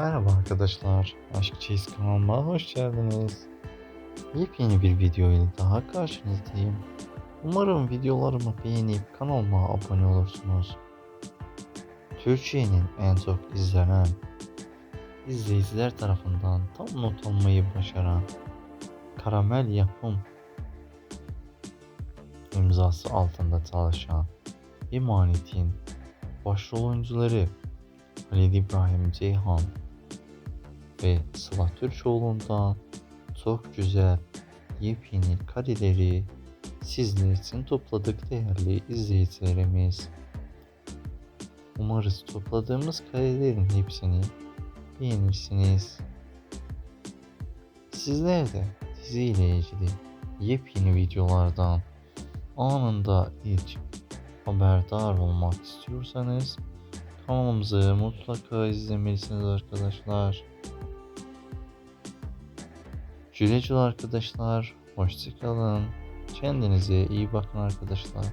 Merhaba arkadaşlar, Aşk Çeyiz kanalıma hoş geldiniz. Yepyeni bir video ile daha karşınızdayım. Umarım videolarımı beğenip kanalıma abone olursunuz. Türkiye'nin en çok izlenen, izleyiciler tarafından tam not almayı başaran Karamel Yapım imzası altında çalışan Emanet'in başrol oyuncuları Halil İbrahim Ceyhan ve Sıla Türkoğlu'ndan çok güzel yepyeni kareleri sizler için topladık değerli izleyicilerimiz. Umarız topladığımız karelerin hepsini beğenirsiniz. Sizler de diziyle ilgili yepyeni videolardan anında ilk haberdar olmak istiyorsanız kanalımızı mutlaka izlemelisiniz arkadaşlar. Güle güle arkadaşlar. Hoşçakalın. Kendinize iyi bakın arkadaşlar.